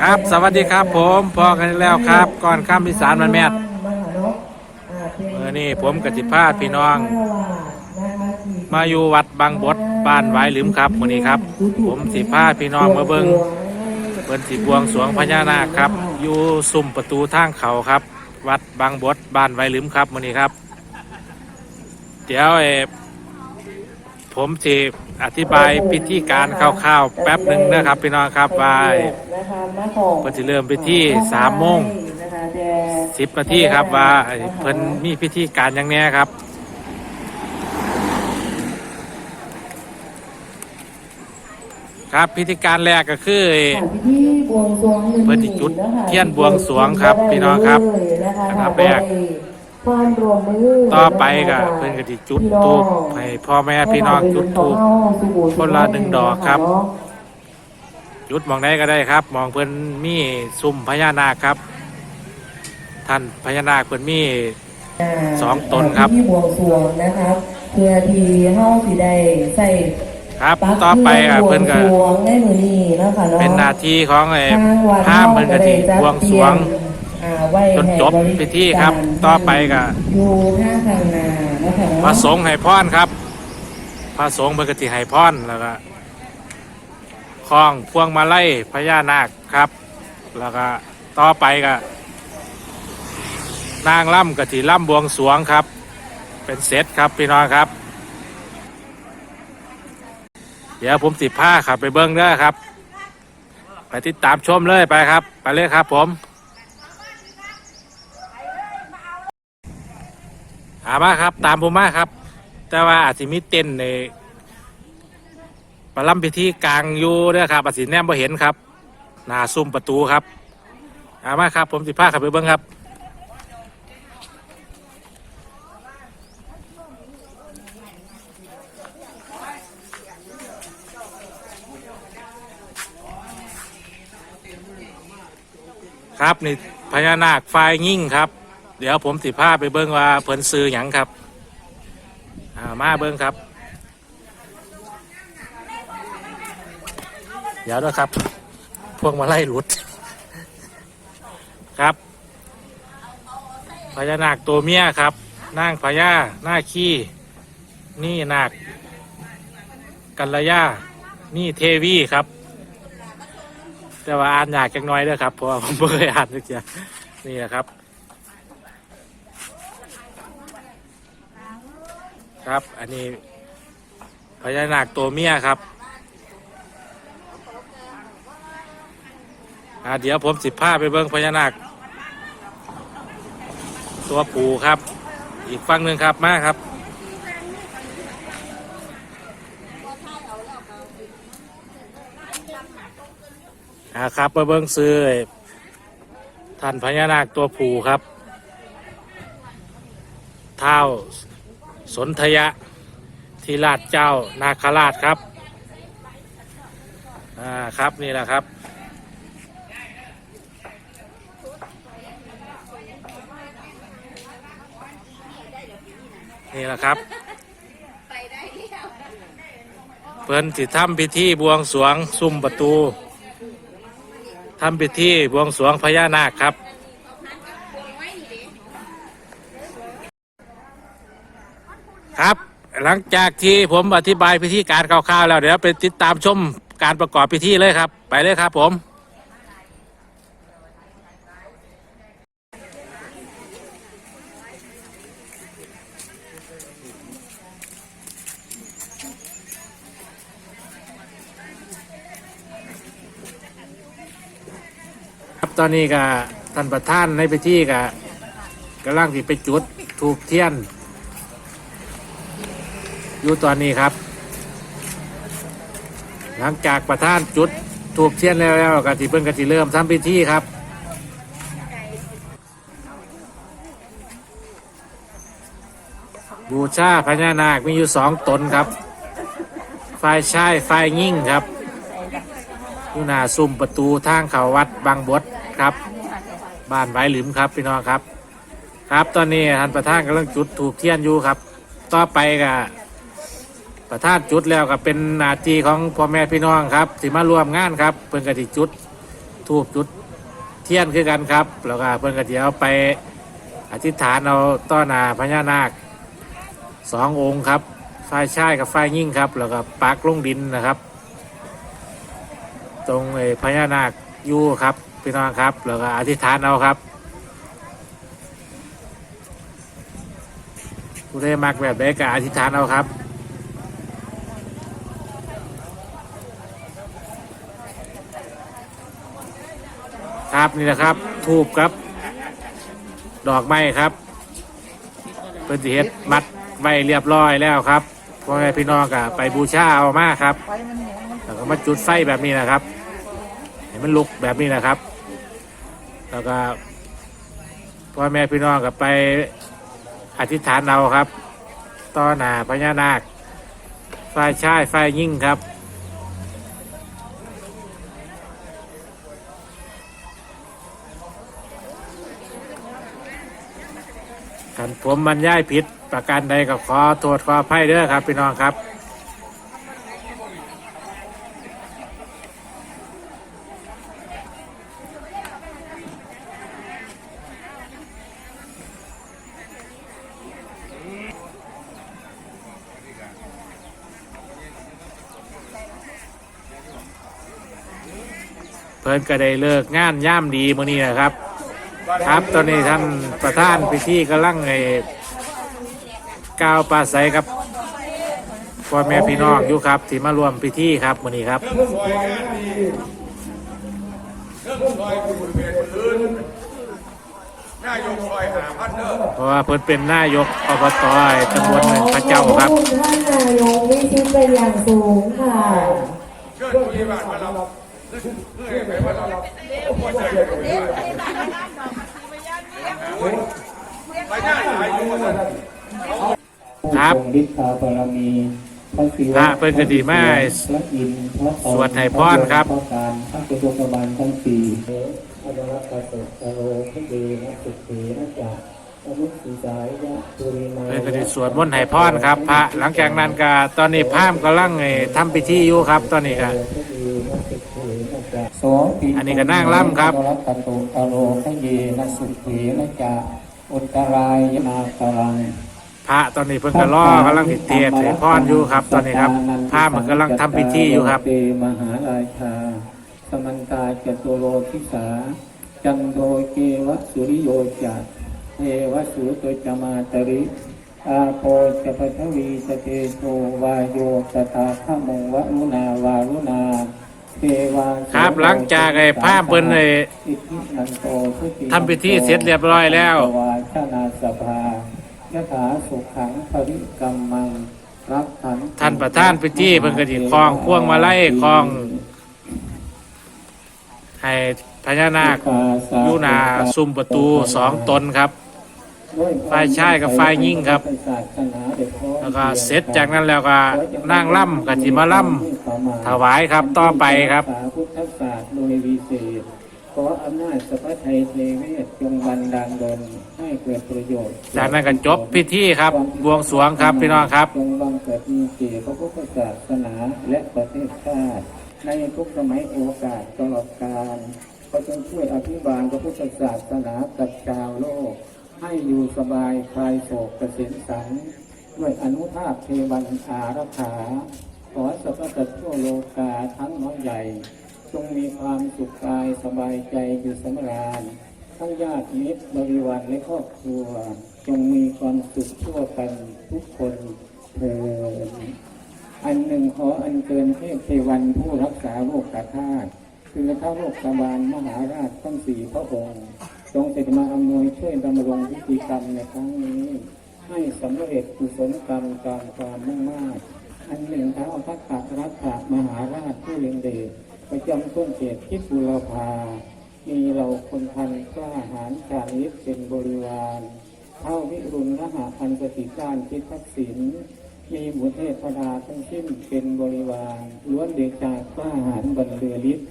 ครับ สวัสดีครับ ผมพอกันแล้วครับ ก่อนข้ามพิสารมันแมดเมื่อนี้ผมกติพาพี่น้อง มาอยู่วัดบางบดบ้านไว้หลืมครับมื่อนี้ครับ ผมสิพาพี่น้องมาเบิงเบิ่นสิบวงสวงพญานาคครับ อยู่ซุ้มประตูทางเขาครับ วัดบางบดบ้านไว้หลืมครับมื่อนี้ครับ เดี๋ยวเอ่อผมสิ อธิบายพิธีการคร่าวๆแป๊บหนึ่งนะครับพี่น้องครับว่าเพิ่นสิเริ่มพิธีสามโมงสิบนาทีครับว่าเพิ่นมีพิธีการอย่างแนี้ครับครับพิธีการแรกก็คือเพิ่นสิจุดเทียนบวงสรวงครับพี่น้องครับอันดับแรก ต่อไปก็เพิ่นก็สิจุดธูปให้พ่อแม่พี่น้องจุดธูปคนละหนึ่งดอกครับ จุดหมองไหนก็ได้ครับหมองเพิ่นมีซุ้มพญานาคครับ ท่านพญานาคเพิ่นมีสองตนครับที่บวงสรวงนะครับเพื่อที่เฮาสิได้ใส่ครับปักต่อไปอะที่เพิ่นก็บวงสรวงในมื้อนี้นะคะเนาะเป็นหน้าที่ของไอ้ทางวัดห้ามเพิ่นก็สิบวงสรวงอ่า ไว้จนให้จบพิธีครับกาต่อไปก็อยู่ข้างทางนานะคะเนาะพระสงฆ์ให้พรครับ พระสงฆ์เพิ่นก็สิให้พรแล้วก็คล้องพวงมาลัยพญานาคครับ แล้วก็ต่อไปก็นางล่ำก็สิล่ำบวงสรวงครับ เป็นเซตครับพี่น้องครับ เดี๋ยวผมสิผ้าขับไปเบิ้งเด้อครับ ไปติดตามชมเลยไปครับ ไปเลยครับผม หามาครับ ตามผมมาครับ แต่ว่าอาจจะมีเต้นในประลัมพิธีกลางอยู่เด้อครับอาจสิแนมบ่เห็นครับหน้าซุ้มประตูครับหามาครับ ผมสิผ้าขับไปเบิ้งครับครับนี่พญานาคไฟยิ่งครับ เดี๋ยวผมสิพาไปเบิ้งว่าเพิ่นซื้อหยังครับอ่ามาเบิ้งครับ เดี๋ยวด้วยครับ พวกมาไล่หลุด ครับพญานาคตัวเมียครับนางพญานาขี้นี่นาคกัลยานี่เทวีครับ แต่ว่าอ่านยากจังน้อยเด้อครับเพราะว่าผมไม่เคยอ่านสักอย่างนี่นะครับ ครับ อันนี้พญานาคตัวเมียครับอาเดี๋ยวผมสิบผ้าไปเบิ้งพญานาค ตัวผูครับ อีกฝั่งหนึ่งครับมาครับ อ่าครับมาเบิ้งซื้อท่านพญานาคตัวผูครับ เท้า สนธยะทีราชเจ้านาคราชครับ อ่าครับนี่แหละครับ นี่แหละครับเพิ่นสิทำพิธีบวงสรวงซุ่มประตูทำพิธีบวงสรวงพญานาคครับ ครับ หลังจากที่ผมอธิบายพิธีการคร่าวๆแล้วเดี๋ยวไปติดตามชมการประกอบพิธีเลยครับ ไปเลยครับผมครับตอนนี้ก็ท่านประธานในพิธีก็กำลังที่ไปจุดถูกเทียน อยู่ตอนนี้ครับ หลังจากประธานจุดถูกเทียนแล้วแล้วก็ที่เพิ่นก็ที่เริ่มทำพิธีครับบูชาพญานาคมีอยู่สองตนครับฝ่ายชายฝ่ายยิ่งครับอยู่หน้าซุ้มประตูทางเขาวัดบางบดครับ บ้านไว้หลิมครับพี่น้องครับ ครับตอนนี้ท่านประธานกำลังจุดถูกเทียนอยู่ครับ ต่อไปก็ ประธานจุดแล้วก็เป็นหนาทีของพ่อแม่พี่น้องครับที่มาร่วมงานครับ เพิ่นกติจุดทูบจุดเทียนคือกันครับ แล้วก็เพิ่นก็จะเอาไปอธิษฐานเอาต้อนาพญานาคสององค์ครับฝ่ายชายกับฝ่ายยิ่งครับ แล้วก็ปักลงดินนะครับ ตรงไอ้พญานาคยู่ครับพี่น้องครับ แล้วก็อธิษฐานเอาครับผู้ใดมักแบบใดก็อธิษฐานเอาครับ ครับนี่นะครับทูบครับ ดอกไม้ครับเพิ่นสิเฮ็ดมัดไว้เรียบร้อยแล้วครับพ่อแม่พี่น้องก็ไปบูชาเอามาครับแล้วก็มาจุดไฟแบบนี้นะครับให้มันลุกแบบนี้นะครับ แล้วก็พ่อแม่พี่น้องก็ไปอธิษฐานเอาครับ ต่อหน้าพญานาคฝ่ายชายฝ่ายยิ่งครับ กันผมบรรยายผิดประการใดก็ขอโทษขออภัยเด้อครับ พี่น้องครับเพิ่นก็ได้เลิกงานย่ามดีมื้อนี้นะครับ ครับตอนนี้ท่านประธานพิธีกำลังไอ้ก้าวปลาใสครับพ่อแม่พี่น้องอยู่ครับที่มารวมพิธีครับมื้อนี้ครับเพราะว่าเพิ่นเป็นนายกอบตตำบลพระเจ้าครับท่านนายกวิชิตเป็นอย่างสูงค่ะเชิญผู้ยิบาทมารับเพื่อให้ไปมารับผู้ใจไปได้หลายอยู่ว่าซั่น ครับผู้ทรงฤทธาบารมีพระศิวะพระเพิ่นก็ดีมากพระอินทร์พระตนสวดให้พรครับพระการพระกระทรวงกบาลทั้งสี่อนุรักษ์กษตรโรพระดีนักสุขีนักจักอนุสีสายยะปุริมาเพิ่นก็ได้สวดมนต์ให้พรครับ พระหลังจากนั้นก็ตอนนี้พราหมณ์กำลังไอ้ทำพิธีอยู่ครับ ตอนนี้ก็พระดีนักสุขีนักจักโสติอันนี้ก็นั่งร่ำครับ อนุรักษ์กตุตโรพระดีนักสุขีนักจักอุตตรายนาตรังพระตอนนี้เพิ่นก็รอกำลังติดเทศน์ให้พรอยู่ครับ ตอนนี้ครับพระมันกำลังทำพิธีอยู่ครับเตมหาราชา สมันตาจตุโลทิสา จันโทเกวะสุริโยจัตเทวะสุตจมาตริอาโปจะปัทวีสเตโตวายโยสตาขมงวะรุณาวารุณาเทวา ครับหลังจากไอ้พราเพิ่นไอ้ทธินันโตสุติทำพิธีเสร็จเรียบร้อยแล้วชนาสภายถาสุขังปริกรรมังรับขันท่านประธานพิธีเพิ่นก็สิคล้องพวงมาไลัยคล้องให้พญานาคยูนาซุ้มประตูสองตนครับ ฝ่ายชายกับฝ่ายหญิงครับแล้วก็เสร็จจากนั้นแล้วก็นั่งล่ำก็สิมาล่ำถวายครับต่อไปครับสาพุทธศาสตร์โดยวิเศษขออำนาจสัพพไทยเทเวศจงบันดาลดลให้เกิดประโยชน์ จากนั้นก็จบพิธีครับบวงสรวงครับพี่น้องครับจงบังเกิดมีเกียรติพระพุทธศาสนาและประเทศชาติ ในทุกสมัยโอกาสตลอดกาลก็จงช่วยอภิบาลพระพุทธศาสนากับชาวโลก ให้อยู่สบายคลายโศกเกษมสันด้วยอนุภาพเทวันอารักขาขอสัพพะทั่วโลกาทั้งน้อยใหญ่ จงมีความสุขกายสบายใจอยู่สำราญทั้งญาติมิตรบริวารและครอบครัว จงมีความสุขทั่วกันทุกคนเถิดอันหนึ่งขออันเกินเทพเทวันผู้รักษาโลกธาตุคือพระโลกบาลมหาราชทั้งสี่พระองค์ จงเสด็จมาอำนวยช่วยดำรงพิธีกรรมในครั้งนี้ ให้สำเร็จกุศลกรรมตามความมุ่งมา่อันหนึ่งท้าวพักกะรัตถมหาราชผู้เลียงเดชประจำต้นเขตทิพุรพามีเราคนพันกล้าหาญชาลิศเป็นบริวารเท่าวิรุณรหาพันสติการคิดทักษิณมีหมุเทพดาทั้งสิ้นเป็นบริวารล้วนเดชากล้าหาญบรรเลือฤทธิ์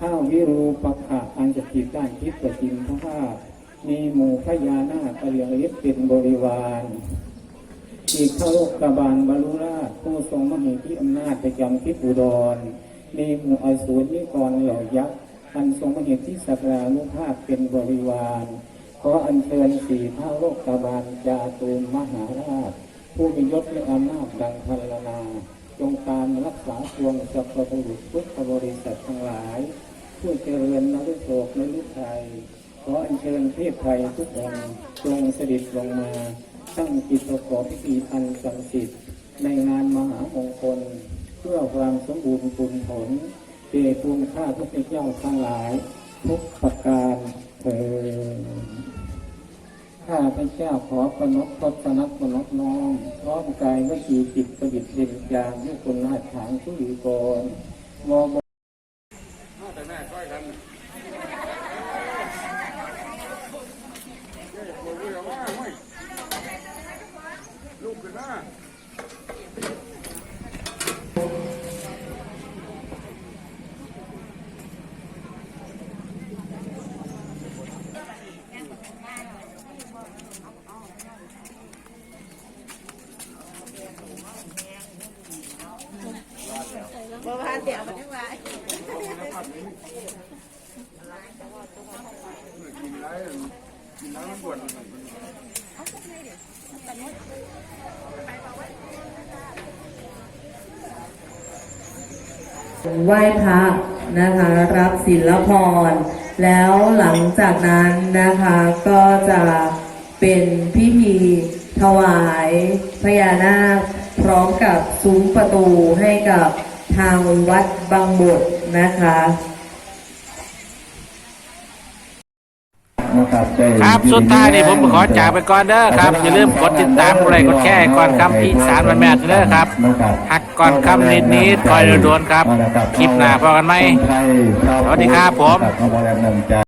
ข้าววิรูปขะอันสติการคิดประจินพระภาพมีหมู่พญานาคเลียงฤทธิ์เป็นบริวารอีกพระโลกกบาลบรรลุราชผู้ทรงมหิทธิอำนาจประจำทิศอุดรมีหมู่อสูรนิกรเหล่ายักษ์อันทรงมหตุที่สักรานุภาพเป็นบริวารขออัญเชิญสี่พระโลกบาลจาตุมมหาราช ผู้มียศและอำนาจดังพันลนาจงการรักษาพวงสัพพบุรุษพุทธบริษัททั้งหลาย ผู้เจริญนรุโศกนรุไทยขออัญเชิญเทพไทยทุกองค์จงเสด็จลงมาตั้งจิตประกอบพิธีอันศักดิ์สิทธิ์ในงานมหามงคล เพื่อความสมบูรณ์ผลผลเดชภูมิข้าพระเจ้าทั้งหลาย ทุกประการเถิดข้าพระเจ้าขอประนบพระนักประนบน้อมพร้อมกายวิจีจิตประดิษฐ์เด่นยางด้วยคุณนาถางทุลีกรมอบ แต่แม่ช่วยกันลูกขึ้นมา บ่ว่าเดี๋ยวมันยังไง กินไรกินน้ำมันปวด ไหว้พระนะคะ รับศีลพร แล้วหลังจากนั้นนะคะก็จะเป็นพิธีถวายพญานาคพร้อมกับซุ้มประตูให้กับทางวัดบางบดนะคะ นะ ครับได้ครับสุดท้ายนี่ผมขอจากไปก่อนเด้อครับ อย่าลืมกดติดตามกดไลค์กดแชร์ให้ก่อนคำอีสานวันแม่เด้อครับหักก่อนคำนิดนิดๆคอยโดนๆครับ คลิปหน้าพอกันไหมสวัสดีครับผม